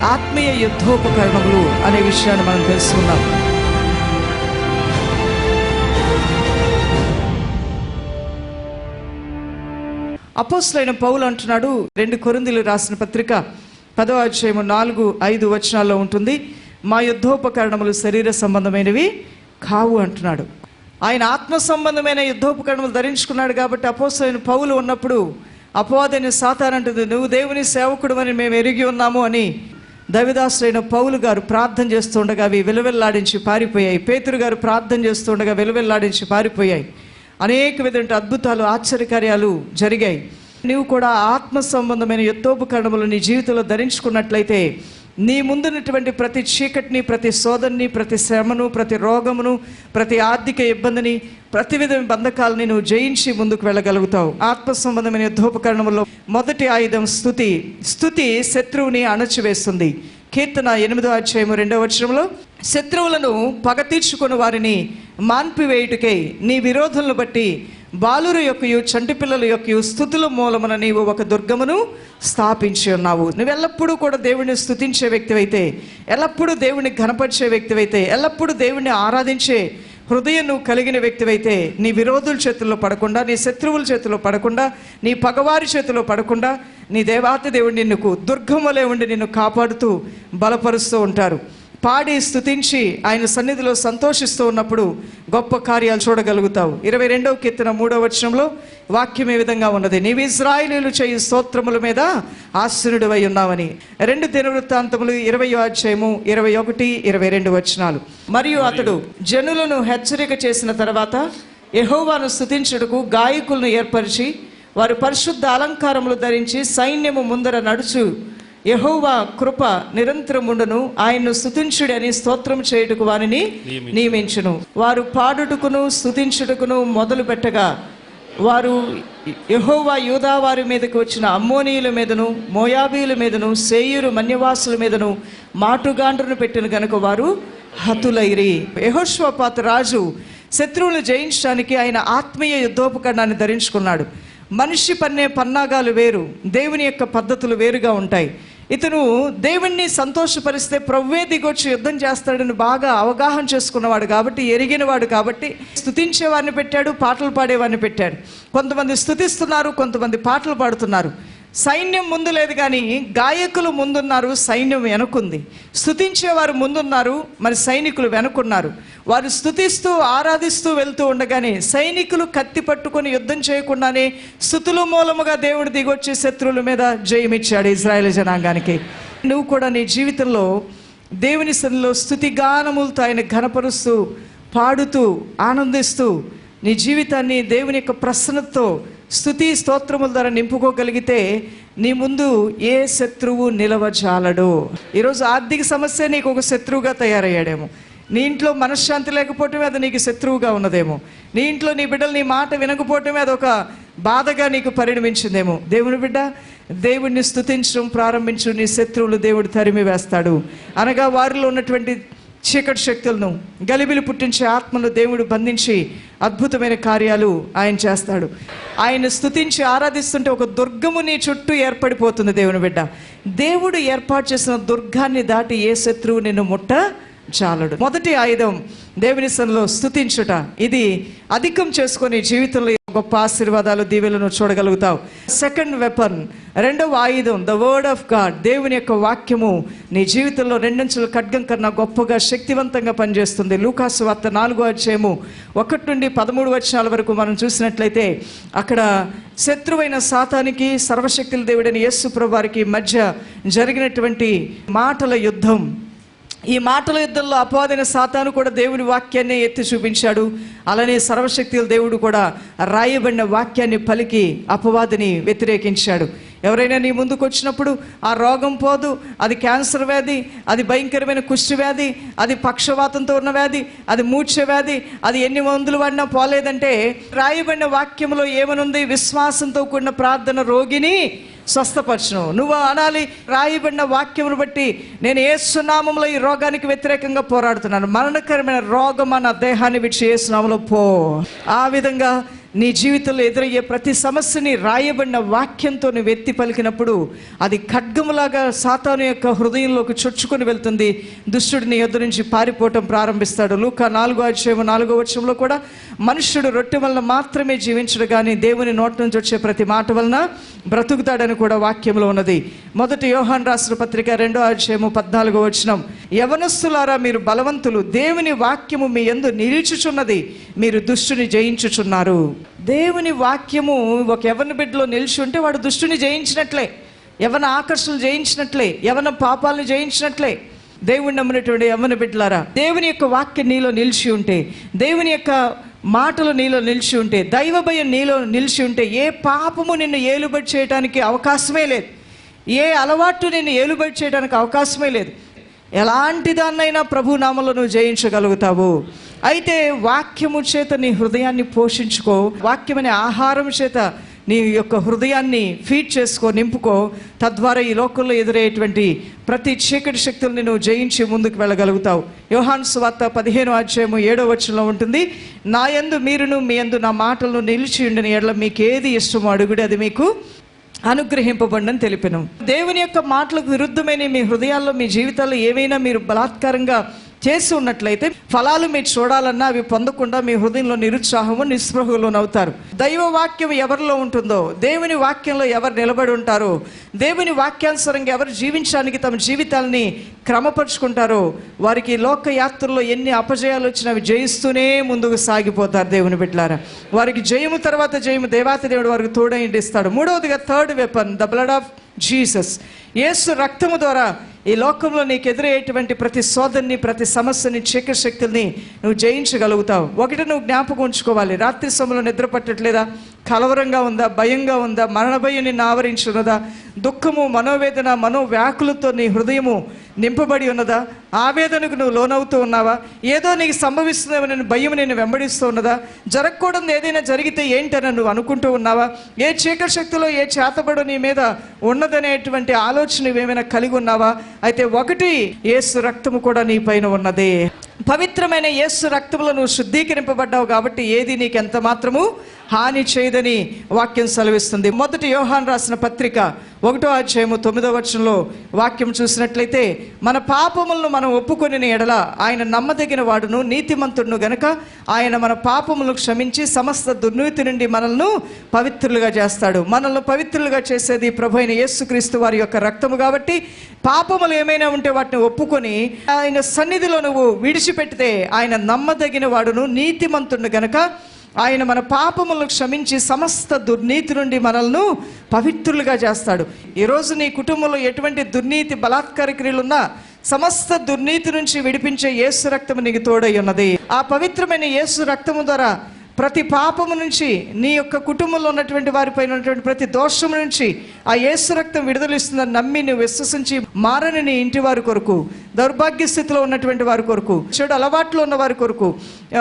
ఆత్మీయ యుద్ధోపకరణములు అనే విషయాన్ని మనం తెలుసుకున్నాం అపోస్లైన పౌలు అంటున్నాడు రెండు కొరిందులు రాసిన పత్రిక పదవ అధ్యాయము నాలుగు ఐదు వచనాల్లో ఉంటుంది మా యుద్ధోపకరణములు శరీర సంబంధమైనవి కావు అంటున్నాడు. ఆయన ఆత్మ సంబంధమైన యుద్ధోపకరణములు ధరించుకున్నాడు కాబట్టి అపోస్లైన పౌలు ఉన్నప్పుడు అపవాదైన సాతానంటుంది నువ్వు దేవుని సేవకుడు అని మేము ఎరిగి ఉన్నాము అని దవిదాసులైన పౌలు గారు ప్రార్థన చేస్తుండగా అవి వెలువెల్లాడించి పారిపోయాయి. పేతురు గారు ప్రార్థన చేస్తుండగా వెలువెల్లాడించి పారిపోయాయి. అనేక విధమైన అద్భుతాలు ఆశ్చర్యకార్యాలు జరిగాయి. నీవు కూడా ఆత్మ సంబంధమైన యుద్ధోపకరణములు నీ జీవితంలో ధరించుకున్నట్లయితే నీ ముందున్నటువంటి ప్రతి చీకటిని ప్రతి సోదరిని ప్రతి శ్రమను ప్రతి రోగమును ప్రతి ఆర్థిక ఇబ్బందిని ప్రతి విధ బంధకాలని నువ్వు జయించి ముందుకు వెళ్ళగలుగుతావు. ఆత్మ సంబంధమైన యుద్ధోపకరణములో మొదటి ఆయుధం స్థుతి. స్థుతి శత్రువుని అణచివేస్తుంది. కీర్తన ఎనిమిదో అధ్యాయము రెండవ వచనంలో శత్రువులను పగ తీర్చుకుని వారిని మాన్పివేయుటకై నీ విరోధులను బట్టి బాలురు యొక్కయు చంటి పిల్లల యొక్క స్థుతుల మూలమున నీవు ఒక దుర్గమును స్థాపించి ఉన్నావు. నువ్వు ఎల్లప్పుడూ కూడా దేవుడిని స్థుతించే వ్యక్తివైతే ఎల్లప్పుడూ దేవుడిని ఘనపరిచే వ్యక్తివైతే ఎల్లప్పుడూ దేవుడిని ఆరాధించే హృదయం నువ్వు కలిగిన వ్యక్తివైతే నీ విరోధుల చేతుల్లో పడకుండా నీ శత్రువుల చేతిలో పడకుండా నీ పగవారి చేతిలో పడకుండా నీ దేవాతి దేవుడు నిన్నుకు దుర్గములే ఉండి నిన్ను కాపాడుతూ బలపరుస్తూ ఉంటారు. పాడి స్థుతించి ఆయన సన్నిధిలో సంతోషిస్తూ ఉన్నప్పుడు గొప్ప కార్యాలు చూడగలుగుతావు. ఇరవై రెండవ కీర్తన మూడవ వచనంలో వాక్యం ఏ విధంగా ఉన్నది? నీవు ఇజ్రాయిలీలు చేయు స్తోత్రముల మీద ఆశ్చర్యుడు ఉన్నావని. రెండు దినవృత్తాంతములు ఇరవై అధ్యాయము ఇరవై ఒకటి ఇరవై రెండు వచనాలు. మరియు అతడు జనులను హెచ్చరిక చేసిన తర్వాత యహోవాను స్థుతించుటకు గాయకులను ఏర్పరిచి వారు పరిశుద్ధ అలంకారములు ధరించి సైన్యము ముందర నడుచు యెహోవా కృప నిరంతరముండును. ఆయన్ను స్థుతించుడని స్తోత్రం చేయుటకు వారిని నియమించును. వారు పాడుటకును స్థుతించుటకును మొదలు పెట్టగా వారు యెహోవా యూదా వారి మీదకి వచ్చిన అమ్మోనీయుల మీదను మోయాబీల మీదను సేయూరు మన్యవాసుల మీదను మాటుగాండ్రును పెట్టిన గనుక వారు హతులైరి. యెహోషువపాత రాజు శత్రువులు జయించడానికి ఆయన ఆత్మీయ యుద్ధోపకరణాన్ని ధరించుకున్నాడు. మనిషి పన్నే పన్నాగాలు వేరు దేవుని యొక్క పద్ధతులు వేరుగా ఉంటాయి. ఇతను దేవుణ్ణి సంతోషపరిస్తే ప్రవ్వే దిగొచ్చి యుద్ధం చేస్తాడని బాగా అవగాహన చేసుకున్నవాడు కాబట్టి ఎరిగినవాడు కాబట్టి స్థుతించేవాడిని పెట్టాడు పాటలు పాడేవారిని పెట్టాడు. కొంతమంది స్థుతిస్తున్నారు కొంతమంది పాటలు పాడుతున్నారు. సైన్యం ముందు లేదు కానీ గాయకులు ముందున్నారు సైన్యం వెనుకుంది. స్థుతించేవారు ముందున్నారు మరి సైనికులు వెనుకున్నారు. వారు స్తుతిస్తూ ఆరాధిస్తూ వెళ్తూ ఉండగానే సైనికులు కత్తి పట్టుకొని యుద్ధం చేయకుండానే స్థుతులు మూలముగా దేవుడు దిగొచ్చి శత్రువుల మీద జయమిచ్చాడు ఇజ్రాయేల్ జనాంగానికి. నువ్వు కూడా నీ జీవితంలో దేవుని సన్నిలో స్థుతిగానములతో ఆయన ఘనపరుస్తూ పాడుతూ ఆనందిస్తూ నీ జీవితాన్ని దేవుని యొక్క ప్రసన్నతతో స్థుతి స్తోత్రముల ద్వారా నింపుకోగలిగితే నీ ముందు ఏ శత్రువు నిలవజాలడు. ఈరోజు ఆర్థిక సమస్య నీకు ఒక శత్రువుగా తయారయ్యాడేమో. నీ ఇంట్లో మనశ్శాంతి లేకపోవటమే అది నీకు శత్రువుగా ఉన్నదేమో. నీ ఇంట్లో నీ బిడ్డలు నీ మాట వినకపోవటమే అది ఒక బాధగా నీకు పరిణమించిందేమో. దేవుని బిడ్డ దేవుణ్ణి స్థుతించడం ప్రారంభించు నీ శత్రువులు దేవుడు తరిమి వేస్తాడు. అనగా వారిలో ఉన్నటువంటి చీకటి శక్తులను గలిబిలు పుట్టించే ఆత్మను దేవుడు బంధించి అద్భుతమైన కార్యాలు ఆయన చేస్తాడు. ఆయన స్థుతించి ఆరాధిస్తుంటే ఒక దుర్గము నీ చుట్టూ ఏర్పడిపోతుంది దేవుని బిడ్డ. దేవుడు ఏర్పాటు చేసిన దుర్గాన్ని దాటి ఏ శత్రువు నిన్ను ముట్ట చాలడు. మొదటి ఆయుధం దేవుని సన్నిలో స్థుతించుట ఇది అధికం చేసుకొని జీవితంలో గొప్ప ఆశీర్వాదాలు దీవెలను చూడగలుగుతావు. సెకండ్ వెపన్ రెండవ ఆయుధం ద వర్డ్ ఆఫ్ గాడ్ దేవుని యొక్క వాక్యము నీ జీవితంలో రెండంచుల ఖడ్గం కన్నా గొప్పగా శక్తివంతంగా పనిచేస్తుంది. లూకాసు వార్త నాలుగో అధ్యాయము ఒకటి నుండి పదమూడు వచనాల వరకు మనం చూసినట్లయితే అక్కడ శత్రువైన సాతానికి సర్వశక్తుల దేవుడైన యేసు వారికి మధ్య జరిగినటువంటి మాటల యుద్ధం. ఈ మాటల యుద్ధంలో అపవాదైన సాతాను కూడా దేవుని వాక్యాన్ని ఎత్తి చూపించాడు. అలానే సర్వశక్తుల దేవుడు కూడా రాయబడిన వాక్యాన్ని పలికి అపవాదిని వ్యతిరేకించాడు. ఎవరైనా నీ ముందుకు వచ్చినప్పుడు ఆ రోగం పోదు అది క్యాన్సర్ వ్యాధి అది భయంకరమైన కుష్టి వ్యాధి అది పక్షవాతంతో ఉన్న వ్యాధి అది మూర్ఛ వ్యాధి అది ఎన్ని మందులు వాడినా పోలేదంటే రాయబడిన వాక్యంలో ఏమనుంది? విశ్వాసంతో కూడిన ప్రార్థన రోగిని స్వస్థపరచును. నువ్వు అనాలి రాయబడిన వాక్యమును బట్టి నేను ఏ సునామంలో ఈ రోగానికి వ్యతిరేకంగా పోరాడుతున్నాను. మరణకరమైన రోగం అన్న దేహాన్ని విడిచి ఏ సునామంలో పో. ఆ విధంగా నీ జీవితంలో ఎదురయ్యే ప్రతి సమస్యని రాయబడిన వాక్యంతో నువ్వు ఎత్తి పలికినప్పుడు అది ఖడ్గములాగా సాతాను యొక్క హృదయంలోకి చొచ్చుకొని వెళ్తుంది. దుష్టుడిని ఎదురు నుంచి పారిపోవటం ప్రారంభిస్తాడు. లూక నాలుగో అధ్యాయం నాలుగో వచ్చంలో కూడా మనుష్యుడు రొట్టె వలన మాత్రమే జీవించడు కానీ దేవుని నోటి నుంచి వచ్చే ప్రతి మాట వలన బ్రతుకుతాడని కూడా వాక్యంలో ఉన్నది. మొదటి యోహాన్ రాష్ట్ర పత్రిక రెండో అధ్యాయము పద్నాలుగో వచనం. యవనస్తులారా మీరు బలవంతులు. దేవుని వాక్యము మీ ఎందు నిలిచుచున్నది. మీరు దుష్టుని జయించుచున్నారు. దేవుని వాక్యము ఒక ఎవరిని బిడ్డలో నిలిచి ఉంటే వాడు దుష్టుని జయించినట్లే యవన ఆకర్షణలు జయించినట్లే యవన పాపాలను జయించినట్లే. దేవుని నమ్మినటువంటి ఎవరిని బిడ్డలారా దేవుని యొక్క వాక్యం నీలో నిలిచి ఉంటే దేవుని యొక్క మాటలు నీలో నిలిచి ఉంటే దైవ భయం నీలో నిలిచి ఉంటే ఏ పాపము నిన్ను ఏలుబడి చేయడానికి అవకాశమే లేదు. ఏ అలవాటు నిన్ను ఏలుబడి చేయడానికి అవకాశమే లేదు. ఎలాంటి దాన్నైనా ప్రభు నామలను నువ్వు జయించగలుగుతావు. అయితే వాక్యము చేత నీ హృదయాన్ని పోషించుకో వాక్యమనే ఆహారం చేత నీ యొక్క హృదయాన్ని ఫీడ్ చేసుకో నింపుకో. తద్వారా ఈ లోకంలో ఎదురయ్యేటువంటి ప్రతి చీకటి శక్తుల్ని నువ్వు జయించి ముందుకు వెళ్ళగలుగుతావు. యోహాన్ స్వార్త పదిహేను అధ్యాయము ఏడో వచనంలో ఉంటుంది నా యందు మీరును మీ యందు నా మాటలను నిలిచి ఉండిన ఎడల మీకు ఏది ఇష్టమో అడుగుడి అది మీకు అనుగ్రహింపబడినని తెలిపిన. దేవుని యొక్క మాటలకు విరుద్ధమైన మీ హృదయాల్లో మీ జీవితాల్లో ఏవైనా మీరు బలాత్కారంగా చేసి ఉన్నట్లయితే ఫలాలు మీరు చూడాలన్నా అవి పొందకుండా మీ హృదయంలో నిరుత్సాహము నిస్పృహలోనవుతారు దైవ వాక్యం ఎవరిలో ఉంటుందో దేవుని వాక్యంలో ఎవరు నిలబడి ఉంటారో దేవుని వాక్యానుసరంగా ఎవరు జీవించడానికి తమ జీవితాలని క్రమపరుచుకుంటారో వారికి లోక యాత్రలో ఎన్ని అపజయాలు వచ్చినా అవి జయిస్తూనే ముందుకు సాగిపోతారు దేవుని బిడ్డలారా. వారికి జయము తర్వాత జయము దేవాతి దేవుడు వారికి తోడైండిస్తాడు మూడవదిగా third weapon the blood of Jesus. యేసు రక్తము ద్వారా ఈ లోకంలో నీకు ఎదురయ్యేటువంటి ప్రతి సోదరిని ప్రతి సమస్యని చీకశక్తుల్ని నువ్వు జయించగలుగుతావు. ఒకటి నువ్వు జ్ఞాపకం ఉంచుకోవాలి. రాత్రి సమయంలో నిద్ర పట్టట్లేదా? కలవరంగా ఉందా భయంగా ఉందా మరణ భయం నిన్ను ఆవరించున్నదా దుఃఖము మనోవేదన మనోవ్యాకులతో నీ హృదయము నింపబడి ఉన్నదా ఆవేదనకు నువ్వు లోనవుతూ ఉన్నావా ఏదో నీకు సంభవిస్తుందేమో నేను భయం నేను వెంబడిస్తూ ఉన్నదా జరగకూడదు ఏదైనా జరిగితే ఏంటని నువ్వు అనుకుంటూ ఉన్నావా ఏ చీకటి శక్తిలో ఏ చేతబడు నీ మీద ఉన్నదనేటువంటి ఆలోచన నువ్వేమైనా కలిగి ఉన్నావా అయితే ఒకటి ఏసు రక్తము కూడా నీ పైన ఉన్నదే. పవిత్రమైన యేసు రక్తంలో నువ్వు శుద్ధీకరింపబడ్డావు కాబట్టి ఏది నీకు ఎంత మాత్రము హాని చేయదని వాక్యం సెలవిస్తుంది. మొదటి యోహాన్ రాసిన పత్రిక ఒకటో అధ్యాయము తొమ్మిదో వచనంలో వాక్యం చూసినట్లయితే మన పాపములను మనం ఒప్పుకొని ఎడల ఆయన నమ్మదగిన వాడును నీతిమంతుడును గనుక ఆయన మన పాపములను క్షమించి సమస్త దుర్నీతి నుండి మనల్ని పవిత్రులుగా చేస్తాడు. మనల్ని పవిత్రులుగా చేసేది ప్రభు అయిన యేసుక్రీస్తు వారి యొక్క రక్తము కాబట్టి పాపములు ఏమైనా ఉంటే వాటిని ఒప్పుకొని ఆయన సన్నిధిలో నువ్వు విడిచిపెడితే ఆయన నమ్మదగిన వాడును నీతిమంతుడు గనక ఆయన మన పాపములను క్షమించి సమస్త దుర్నీతి నుండి మనల్ని పవిత్రులుగా చేస్తాడు. ఈరోజు నీ కుటుంబంలో ఎటువంటి దుర్నీతి బలాత్కార క్రియలున్నా సమస్త దుర్నీతి నుంచి విడిపించే యేసు రక్తము నీకు తోడై ఉన్నది. ఆ పవిత్రమైన యేసు రక్తము ద్వారా ప్రతి పాపము నుంచి నీ యొక్క కుటుంబంలో ఉన్నటువంటి వారిపైన ఉన్నటువంటి ప్రతి దోషము నుంచి ఆ యేసు రక్తం విడుదలిస్తుందని నమ్మి నువ్వు విశ్వసించి మారని నీ ఇంటి వారి కొరకు దౌర్భాగ్య స్థితిలో ఉన్నటువంటి వారి కొరకు చెడు అలవాట్లు ఉన్న వారి కొరకు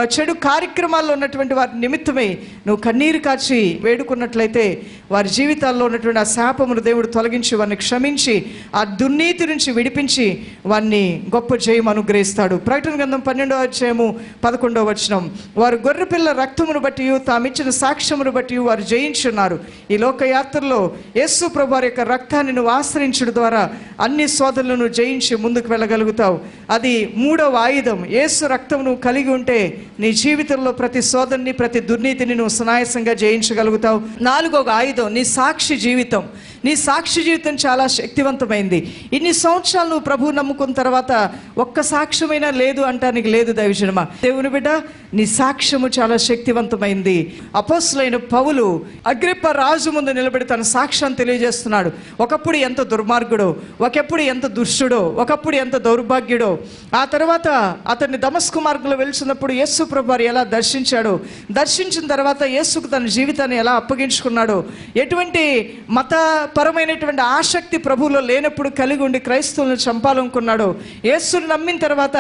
చెడు కార్యక్రమాల్లో ఉన్నటువంటి వారి నిమిత్తమే నువ్వు కన్నీరు కాచి వేడుకున్నట్లయితే వారి జీవితాల్లో ఉన్నటువంటి ఆ శాపమును దేవుడు తొలగించి వారిని క్షమించి ఆ దుర్నీతి నుంచి విడిపించి వారిని గొప్ప జయం అనుగ్రహిస్తాడు. ప్రకటన గ్రంథం పన్నెండో అధ్యాయము పదకొండవ వచనం. వారు గొర్రెపిల్ల రక్తమును బట్టి తామిచ్చిన సాక్ష్యమును బట్టి వారు జయించున్నారు. ఈ లోకయాత్రలో యేసు ప్రభు యొక్క రక్తాన్ని నువ్వు ఆశ్రయించడం ద్వారా అన్ని సోదరులను జయించి ముందుకు వెళ్ళగలుగుతావు. అది మూడవ ఆయుధం. యేసు రక్తం నువ్వు కలిగి ఉంటే నీ జీవితంలో ప్రతి సోదరుని ప్రతి దుర్నీతిని నువ్వు సునాయాసంగా జయించగలుగుతావు. నాలుగవ ఆయుధం నీ సాక్షి జీవితం. నీ సాక్షి జీవితం చాలా శక్తివంతమైంది. ఇన్ని సంవత్సరాలు నువ్వు ప్రభు నమ్ముకున్న తర్వాత ఒక్క సాక్ష్యమైనా లేదు అంటానికి లేదు దైవజనమా? దేవుని బిడ్డ నీ సాక్ష్యము చాలా శక్తివంతమైంది అపోసులైన పౌలు అగ్రిప్ప రాజు ముందు నిలబడి తన సాక్ష్యాన్ని తెలియజేస్తున్నాడు. ఒకప్పుడు ఎంత దుర్మార్గుడో ఒకప్పుడు ఎంత దుష్టుడో ఒకప్పుడు ఎంత దౌర్భాగ్యుడో. ఆ తర్వాత అతన్ని దమస్కు మార్గంలో వెళ్తున్నప్పుడు యేసు ప్రభు ఎలా దర్శించాడో దర్శించిన తర్వాత యేసుకు తన జీవితాన్ని ఎలా అప్పగించుకున్నాడో ఎటువంటి మతపరమైనటువంటి ఆసక్తి ప్రభువులో లేనప్పుడు కలిగి ఉండి క్రైస్తవులను చంపాలనుకున్నాడో యేసుని నమ్మిన తర్వాత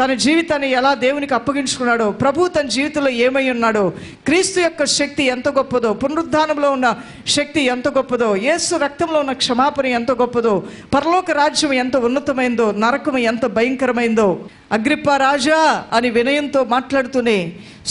తన జీవితాన్ని ఎలా దేవునికి అప్పగించుకున్నాడో ప్రభు తన జీవితంలో ఏమై ఉన్నాడో క్రీస్తు యొక్క శక్తి ఎంత గొప్పదో పునరుద్ధానంలో ఉన్న శక్తి ఎంత గొప్పదో యేసు రక్తంలో ఉన్న క్షమాపణ ఎంత గొప్పదో పరలోక రాజ్యం ఎంత ఉన్నతమైందో నరకం ఎంత భయంకరమైందో అగ్రిప్ప రాజా అని వినయంతో మాట్లాడుతూనే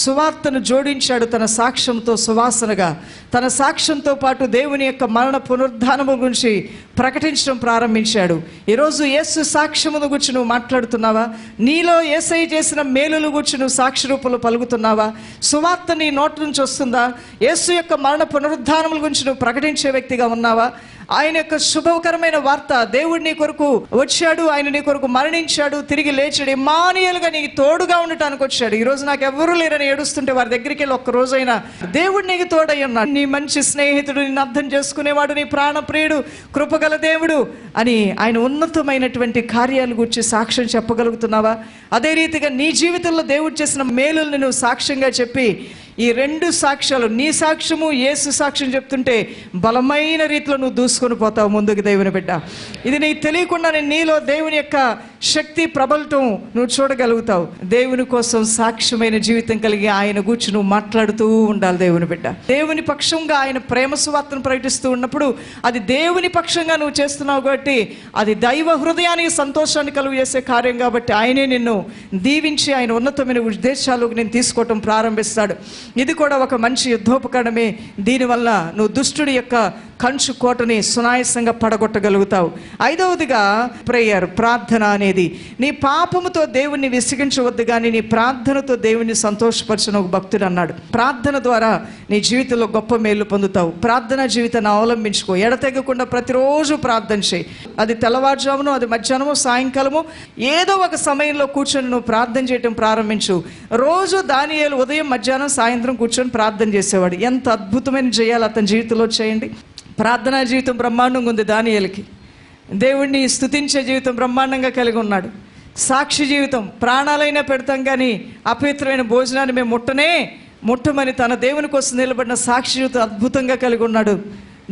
సువార్తను జోడించాడు తన సాక్ష్యంతో సువాసనగా. తన సాక్ష్యంతో పాటు దేవుని యొక్క మరణ పునరుద్ధానము గురించి ప్రకటించడం ప్రారంభించాడు. ఈరోజు యేసు సాక్ష్యమును గురించి నువ్వు మాట్లాడుతున్నావా? నీలో ఏసై చేసిన మేలుల గురించి నువ్వు సాక్షి రూపంలో పలుకుతున్నావా? సువార్త నీ నోటి నుంచి వస్తుందా? యేసు యొక్క మరణ పునరుద్ధానముల గురించి నువ్వు ప్రకటించే వ్యక్తిగా ఉన్నావా? ఆయన యొక్క శుభకరమైన వార్త దేవుడు నీ కొరకు వచ్చాడు ఆయన నీ కొరకు మరణించాడు తిరిగి లేచాడు ఇమానియల్గా నీకు తోడుగా ఉండటానికి వచ్చాడు. ఈ రోజు నాకు ఎవరు లేరని ఏడుస్తుంటే వారి దగ్గరికి వెళ్ళి ఒక్క రోజైనా దేవుడు నీకు తోడై ఉన్నాడు. నీ మంచి స్నేహితుడు నిన్ను అర్థం చేసుకునేవాడు నీ ప్రాణప్రియుడు కృపగల దేవుడు అని ఆయన ఉన్నతమైనటువంటి కార్యాలు గురించి సాక్ష్యం చెప్పగలుగుతున్నావా? అదే రీతిగా నీ జీవితంలో దేవుడు చేసిన మేలుల్ని నువ్వు సాక్ష్యంగా చెప్పి ఈ రెండు సాక్ష్యాలు నీ సాక్ష్యము యేసు సాక్ష్యం చెప్తుంటే బలమైన రీతిలో నువ్వు దూసుకొని పోతావు ముందుకు దేవుని బిడ్డ. ఇది నీకు తెలియకుండానే నీలో దేవుని యొక్క శక్తి ప్రబలటం నువ్వు చూడగలుగుతావు. దేవుని కోసం సాక్ష్యమైన జీవితం కలిగి ఆయన గూర్చి నువ్వు మాట్లాడుతూ ఉండాలి దేవుని బిడ్డ. దేవుని పక్షంగా ఆయన ప్రేమ సువార్తను ప్రకటిస్తూ ఉన్నప్పుడు అది దేవుని పక్షంగా నువ్వు చేస్తున్నావు కాబట్టి అది దైవ హృదయానికి సంతోషాన్ని కలుగు చేసే కార్యం కాబట్టి ఆయనే నిన్ను దీవించి ఆయన ఉన్నతమైన ఉద్దేశాలు నేను తీసుకోవటం ప్రారంభిస్తాడు. ఇది కూడా ఒక మంచి యుద్ధోపకరణమే. దీనివల్ల నువ్వు దుష్టుడి యొక్క కంచు కోటని సునాయసంగా పడగొట్టగలుగుతావు. ఐదవదిగా ప్రేయర్ ప్రార్థన అనేది. నీ పాపముతో దేవుణ్ణి విసిగించవద్దు కానీ నీ ప్రార్థనతో దేవుణ్ణి సంతోషపరచిన ఒక భక్తుడు అన్నాడు. ప్రార్థన ద్వారా నీ జీవితంలో గొప్ప మేలు పొందుతావు. ప్రార్థన జీవితాన్ని అవలంబించుకో. ఎడతెగకుండా ప్రతిరోజు ప్రార్థన చేయి. అది తెల్లవారుజామును అది మధ్యాహ్నము సాయంకాలము ఏదో ఒక సమయంలో కూర్చొని నువ్వు ప్రార్థన చేయటం ప్రారంభించు. రోజు దానియాలు ఉదయం మధ్యాహ్నం సాయంత్రం కూర్చొని ప్రార్థన చేసేవాడు. ఎంత అద్భుతమైన చేయాలి అతని జీవితంలో చేయండి ప్రార్థనా జీవితం బ్రహ్మాండంగా ఉంది దానియలకి. దేవుణ్ణి స్తుతించే జీవితం బ్రహ్మాండంగా కలిగి ఉన్నాడు. సాక్షి జీవితం ప్రాణాలైనా పెడతాం కానీ అపవిత్రమైన భోజనాన్ని మేము ముట్టనే ముట్టమని తన దేవుని కోసం నిలబడిన సాక్షి జీవితం అద్భుతంగా కలిగి ఉన్నాడు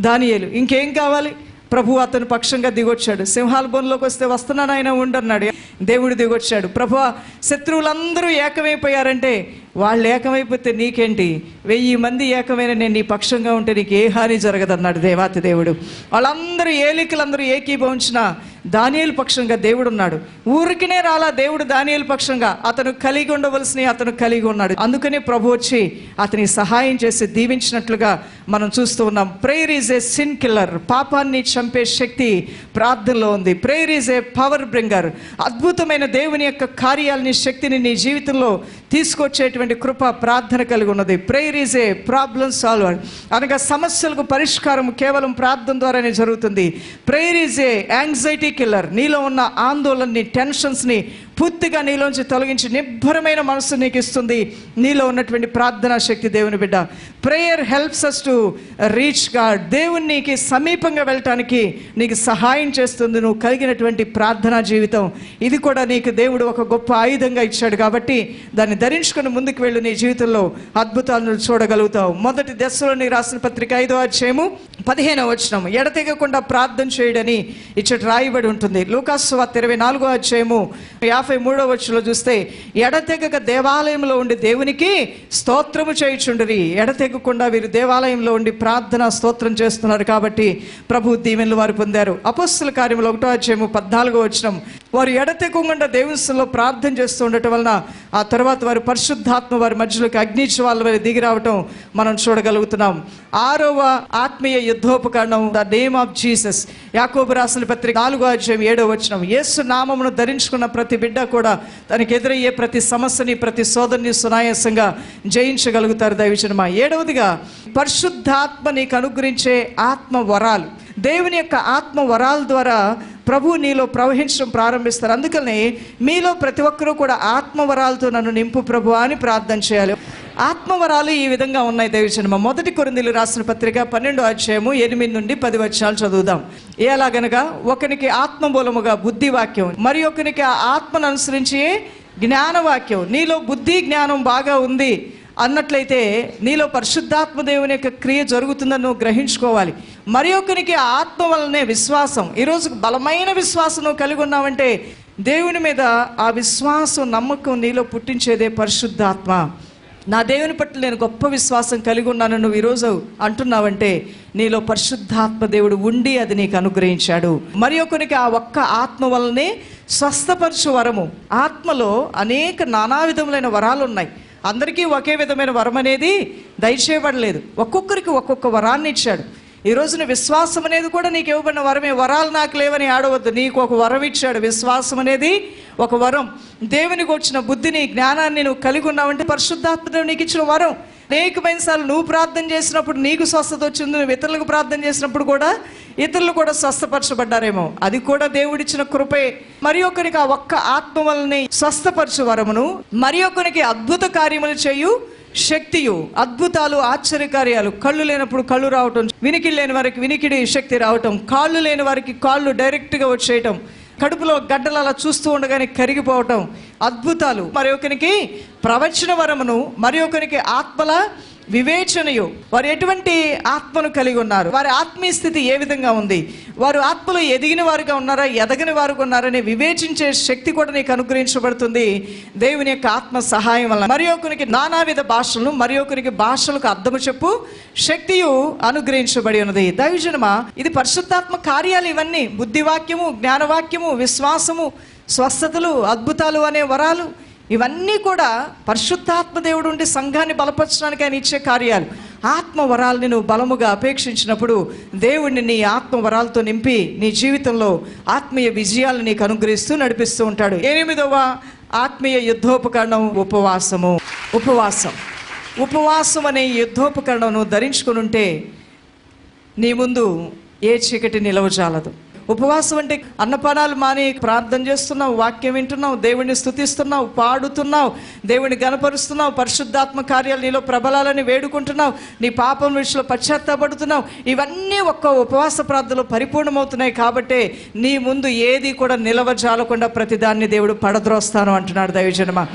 దానియేలు. ఇంకేం కావాలి? ప్రభు అతను పక్షంగా దిగొచ్చాడు. సింహాల బోన్లోకి వస్తే వస్తున్నాను ఆయన ఉండన్నాడు దేవుడు దిగొచ్చాడు. ప్రభు శత్రువులందరూ ఏకమైపోయారంటే వాళ్ళు ఏకమైపోతే నీకేంటి? వెయ్యి మంది ఏకమైన నేను నీ పక్షంగా ఉంటే నీకు ఏ హాని జరగదన్నాడు దేవాతి దేవుడు. వాళ్ళందరూ ఏలికలందరూ ఏకీభవించిన దానియలు పక్షంగా దేవుడు ఉన్నాడు ఊరికినే రాలా దేవుడు దానియలు పక్షంగా. అతను కలిగి ఉండవలసిన అతను కలిగి ఉన్నాడు. అందుకనే ప్రభు వచ్చి అతని సహాయం చేసి దీవించినట్లుగా మనం చూస్తూ ఉన్నాం. Prayer is a sin killer పాపాన్ని చంపే శక్తి ప్రార్థనలో ఉంది. Prayer is a power bringer అద్భుతమైన దేవుని యొక్క కార్యాలని శక్తిని నీ జీవితంలో తీసుకొచ్చేటువంటి కృప ప్రార్థన కలిగి ఉన్నది. Prayer is a problem solver అనగా సమస్యలకు పరిష్కారం కేవలం ప్రార్థన ద్వారానే జరుగుతుంది. Prayer is a anxiety killer నీలో ఉన్న ఆందోళనని టెన్షన్స్ని పూర్తిగా నీలోంచి తొలగించి నిబ్బరమైన మనసు నీకు ఇస్తుంది నీలో ఉన్నటువంటి ప్రార్థనా శక్తి దేవుని బిడ్డ. Prayer helps us to reach God దేవునికి సమీపంగా వెళ్ళటానికి నీకు సహాయం చేస్తుంది. నువ్వు కలిగినటువంటి ప్రార్థనా జీవితం. ఇది కూడా నీకు దేవుడు ఒక గొప్ప ఆయుధంగా ఇచ్చాడు కాబట్టి దాన్ని ధరించుకుని ముందుకు వెళ్ళి. నీ జీవితంలో అద్భుతాలను చూడగలుగుతావు. మొదటి దశలోని రాసిన పత్రిక ఐదో అధ్యాయము పదిహేనవ వచ్చినం ఎడతెగకుండా ప్రార్థన చేయడని ఇచ్చట రాయబడి ఉంటుంది. లూకాస్ వార్త ఇరవై నాలుగో అధ్యాయము యాభై మూడో వచ్చులో చూస్తే ఎడతెగక దేవాలయంలో ఉండి దేవునికి స్తోత్రము చేయుచుండరి. ఎడతెగకుండా వీరు దేవాలయంలో ఉండి ప్రార్థన స్తోత్రం చేస్తున్నారు కాబట్టి ప్రభు దీవెనలు వారు పొందారు. అపస్సుల కార్యములు ఒకటో అధ్యాయము పద్నాలుగో వచ్చినం వారు ఎడతెగకుండా దేవస్థంలో ప్రార్థన చేస్తూ ఉండటం వలన ఆ తర్వాత వారు పరిశుద్ధాత్మ వారి మధ్యలోకి అగ్నిజ్వాల వారి దిగి రావటం మనం చూడగలుగుతున్నాం. ఆరవ ఆత్మీయ యుద్ధోపకరణం ద నేమ్ ఆఫ్ జీసస్. యాకోబు రాసిన పత్రిక నాలుగో అధ్యాయం ఏడో వచ్చినం యేసు నామమును ధరించుకున్న ప్రతి బిడ్డ కూడా తనకు ఎదురయ్యే ప్రతి సమస్యని ప్రతి సోదరిని సునాయాసంగా జయించగలుగుతారు. దైవజనమా ఏడవదిగా పరిశుద్ధాత్మ నీకు అనుగ్రహించే ఆత్మ వరాలు దేవుని యొక్క ఆత్మ వరాల ద్వారా ప్రభు నీలో ప్రవహించడం ప్రారంభిస్తారు. అందుకని మీలో ప్రతి ఒక్కరూ కూడా ఆత్మవరాలతో నన్ను నింపు ప్రభు అని ప్రార్థన చేయాలి. ఆత్మవరాలు ఈ విధంగా ఉన్నాయి దైవజనమ మొదటి కొరిందీలు రాసిన పత్రిక పన్నెండో అధ్యాయము ఎనిమిది నుండి పది వర్షాలు చదువుదాం. ఎలాగనగా ఒకనికి ఆత్మమూలముగా బుద్ధి వాక్యం మరి ఒకనికి ఆ ఆత్మను అనుసరించి జ్ఞానవాక్యం. నీలో బుద్ధి జ్ఞానం బాగా ఉంది అన్నట్లయితే నీలో పరిశుద్ధాత్మ దేవుని యొక్క క్రియ జరుగుతుందని నువ్వు గ్రహించుకోవాలి. మరి ఒకరికి ఆత్మ వలనే విశ్వాసం. ఈరోజు బలమైన విశ్వాసం నువ్వు కలిగి ఉన్నావంటే దేవుని మీద ఆ విశ్వాసం నమ్మకం నీలో పుట్టించేదే పరిశుద్ధాత్మ. నా దేవుని పట్ల నేను గొప్ప విశ్వాసం కలిగి ఉన్నాను నువ్వు ఈరోజు అంటున్నావంటే నీలో పరిశుద్ధాత్మ దేవుడు ఉండి అది నీకు అనుగ్రహించాడు. మరి ఒకరికి ఆ ఒక్క ఆత్మ వల్లనే స్వస్థపరచు వరము. ఆత్మలో అనేక నానా విధములైన వరాలు ఉన్నాయి. అందరికీ ఒకే విధమైన వరం అనేది దయచేయబడలేదు. ఒక్కొక్కరికి ఒక్కొక్క వరాన్ని ఇచ్చాడు. ఈ రోజున విశ్వాసం అనేది కూడా నీకు ఇవ్వబడిన వరమే. వరాలు నాకు లేవని ఆడవద్దు. నీకు ఒక వరం ఇచ్చాడు. విశ్వాసం అనేది ఒక వరం. దేవునికి వచ్చిన బుద్ధిని జ్ఞానాన్ని నువ్వు కలిగి ఉన్నావంటే పరిశుద్ధాత్మ నీకు ఇచ్చిన వరం. అనేకమైన సార్లు నువ్వు ప్రార్థన చేసినప్పుడు నీకు స్వస్థత వచ్చింది. నువ్వు ఇతరులకు ప్రార్థన చేసినప్పుడు కూడా ఇతరులు కూడా స్వస్థపరచబడ్డారేమో. అది కూడా దేవుడిచ్చిన కృపే. మరి ఒకరికి ఆ ఒక్క ఆత్మ వలన స్వస్థపరచు వరమును. మరి ఒకరికి అద్భుత కార్యములు చేయు శక్తియు అద్భుతాలు ఆశ్చర్యకార్యాలు. కళ్ళు లేనప్పుడు కళ్ళు రావటం వినికిడి లేని వారికి వినికిడి శక్తి రావటం కాళ్ళు లేని వారికి కాళ్ళు డైరెక్ట్గా వచ్చేయటం కడుపులో గడ్డలు అలా చూస్తూ ఉండగానే కరిగిపోవటం అద్భుతాలు. మరి ఒకరికి ప్రవచన వరమును మరి ఒకరికి ఆత్మల వివేచనయు. వారు ఎటువంటి ఆత్మను కలిగి ఉన్నారు? వారి ఆత్మీయ స్థితి ఏ విధంగా ఉంది? వారు ఆత్మలో ఎదిగిన వారుగా ఉన్నారా? ఎదగని వారుగా ఉన్నారని వివేచించే శక్తి కూడా నీకు అనుగ్రహించబడుతుంది. దేవుని యొక్క ఆత్మ సహాయం వల్ల మరి ఒకరికి నానావిధ భాషలను మరి ఒకరికి భాషలకు అర్థము చెప్పు. శక్తియు అనుగ్రహించబడి ఉన్నది. దైవజనమా ఇది పరిశుద్ధాత్మ కార్యాలు ఇవన్నీ. బుద్ధివాక్యము జ్ఞానవాక్యము విశ్వాసము స్వస్థతలు అద్భుతాలు అనే వరాలు. ఇవన్నీ కూడా పరిశుద్ధాత్మ దేవుడు ఉండి సంఘాన్ని బలపరచడానికి ఆయన ఇచ్చే కార్యాలు. ఆత్మవరాల్ని నువ్వు బలముగా అపేక్షించినప్పుడు దేవుడిని నీ ఆత్మవరాలతో నింపి నీ జీవితంలో ఆత్మీయ విజయాలు నీకు అనుగ్రహిస్తూ నడిపిస్తూ ఉంటాడు. ఎనిమిదవ ఆత్మీయ యుద్ధోపకరణం ఉపవాసము. ఉపవాసం. ఉపవాసం అనే యుద్ధోపకరణం నువ్వు ధరించుకుని ఉంటే నీ ముందు ఏ చీకటి నిలవజాలదు. ఉపవాసం అంటే అన్నపానాలు మాని ప్రార్థన చేస్తున్నావు వాక్యం వింటున్నావు దేవుడిని స్థుతిస్తున్నావు పాడుతున్నావు దేవుణ్ణి గనపరుస్తున్నావు పరిశుద్ధాత్మ కార్యాలు నీలో ప్రబలాలని వేడుకుంటున్నావు నీ పాపం విషయంలో పశ్చాత్తాపడుతున్నావు. ఇవన్నీ ఒక్క ఉపవాస ప్రార్థనలో పరిపూర్ణమవుతున్నాయి కాబట్టే నీ ముందు ఏది కూడా నిలవజాలకుండా ప్రతిదాన్ని దేవుడు పడద్రోస్తాను అంటున్నాడు దైవజనమా.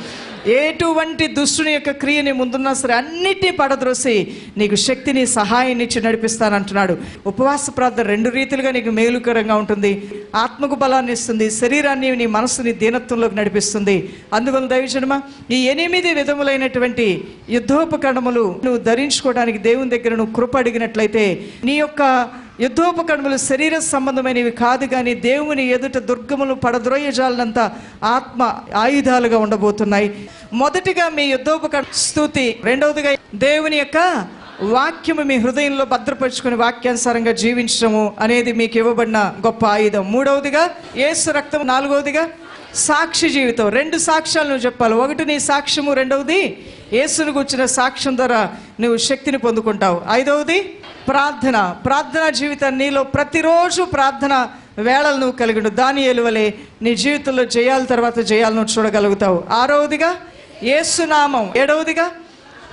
ఎటువంటి దుష్టుని యొక్క క్రియని ముందున్నా సరే అన్నిటినీ పడద్రోసి నీకు శక్తిని సహాయాన్ని ఇచ్చి నడిపిస్తానంటున్నాడు. ఉపవాస ప్రార్థన రెండు రీతిలుగా నీకు మేలుకరంగా ఉంటుంది. ఆత్మకు బలాన్ని ఇస్తుంది. శరీరాన్ని నీ మనసుని దీనత్వంలోకి నడిపిస్తుంది. అందువల్ల దైవజనమా ఈ ఎనిమిది విధములైనటువంటి యుద్ధోపకరణములు నువ్వు ధరించుకోవడానికి దేవుని దగ్గర నువ్వు కృప అడిగినట్లయితే నీ యొక్క యుద్ధోపకరణములు శరీర సంబంధమైనవి కాదు కానీ దేవుని ఎదుట దుర్గములు పడద్రోయజాలనంత ఆత్మ ఆయుధాలుగా ఉండబోతున్నాయి. మొదటిగా మీ యుద్ధోపకరణ స్థుతి రెండవదిగా దేవుని యొక్క వాక్యము మీ హృదయంలో భద్రపరుచుకుని వాక్యానుసారంగా జీవించడము అనేది మీకు ఇవ్వబడిన గొప్ప ఆయుధం. మూడవదిగా ఏసు రక్తం నాలుగవదిగా సాక్షి జీవితం. రెండు సాక్ష్యాలు నువ్వు చెప్పాలి. ఒకటి నీ సాక్ష్యము రెండవది ఏసును కూర్చున్న సాక్ష్యం ద్వారా నువ్వు శక్తిని పొందుకుంటావు. ఐదవది ప్రార్థన ప్రార్థన జీవితం నీలో ప్రతిరోజు ప్రార్థన వేళలు నువ్వు కలిగి దాని ఎలువలే నీ జీవితంలో జయాల తర్వాత జయాలు నువ్వు చూడగలుగుతావు. ఆరవదిగా ఏసునామం. ఏడవదిగా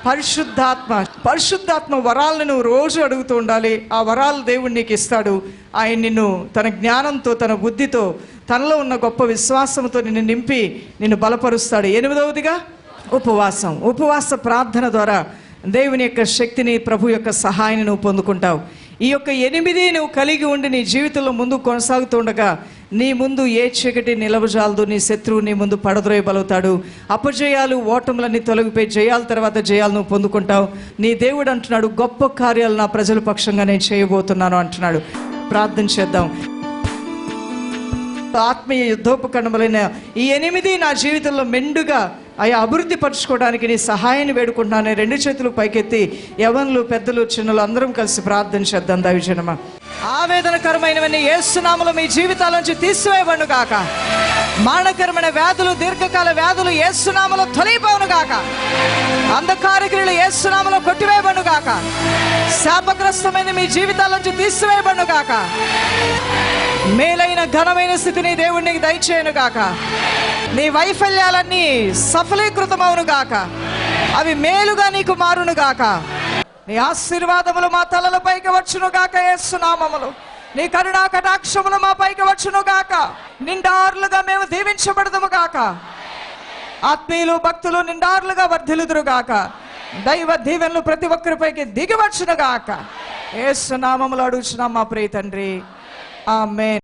పరిశుద్ధాత్మ. పరిశుద్ధాత్మ వరాలను నువ్వు రోజు అడుగుతూ ఉండాలి. ఆ వరాలు దేవుడు నీకు ఇస్తాడు. ఆయన నిన్ను తన జ్ఞానంతో తన బుద్ధితో తనలో ఉన్న గొప్ప విశ్వాసంతో నిన్ను నింపి నిన్ను బలపరుస్తాడు. ఎనిమిదవదిగా ఉపవాసం. ఉపవాస ప్రార్థన ద్వారా దేవుని యొక్క శక్తిని ప్రభు యొక్క సహాయాన్ని నువ్వు పొందుకుంటావు. ఈ యొక్క ఎనిమిది నువ్వు కలిగి ఉండి నీ జీవితంలో ముందు కొనసాగుతుండగా నీ ముందు ఏ చీకటి నిలవజాలదు నీ శత్రువు నీ ముందు పడద్రోయబలుగుతాడు అపజయాలు ఓటములన్నీ తొలగిపోయి జయాల తర్వాత జయాలు నువ్వు పొందుకుంటావు. నీ దేవుడు అంటున్నాడు గొప్ప కార్యాలు నా ప్రజల పక్షంగా నేను చేయబోతున్నాను అంటున్నాడు. ప్రార్థన చేద్దాం. ఆత్మీయ యుద్ధోపకరణములైన ఈ ఎనిమిది నా జీవితంలో మెండుగా అవి అభివృద్ధి పరచుకోవడానికి నీ సహాయాన్ని వేడుకుంటున్నాను. రెండు చేతులు పైకెత్తి యవన్లు పెద్దలు చిన్నలు అందరం కలిసి ప్రార్థన చేద్దాం దైవజనమా. ఆవేదనకరమైనవన్నీ ఏసునామలు మీ జీవితాల నుంచి తీసివేయబడును గాక. మరణకరమైన వ్యాధులు దీర్ఘకాల వ్యాధులు ఏసునామలు తొలగిపోవును గాక. అంధకార క్రియలు ఏసునామలు కొట్టివేయబడును గాక. శాపగ్రస్తమైన మీ జీవితాల నుంచి తీసివేయబడును గాక. మేలైన ఘనమైన స్థితిని దేవుడికి దయచేయను గాక. నీ వైఫల్యాలన్నీ సఫలీకృతమవును గాక. అవి మేలుగా నీకు మారును గాక. నీ ఆశీర్వాదములు మా తలలపైకి వచ్చును గాక యేసునామములు నీ కరుణా కటాక్షములు మా పైకి వచ్చును గాక. నిండారులుగా మేము దీవించబడదుము గాక. ఆత్మీయులు భక్తులు నిండారులుగా వర్ధిలుదురు గాక. దైవ దీవెనలు ప్రతి ఒక్కరిపైకి దిగివచ్చును ఏసునామములు అడుగుచున్నాం మా ప్రియ తండ్రి. ఆమె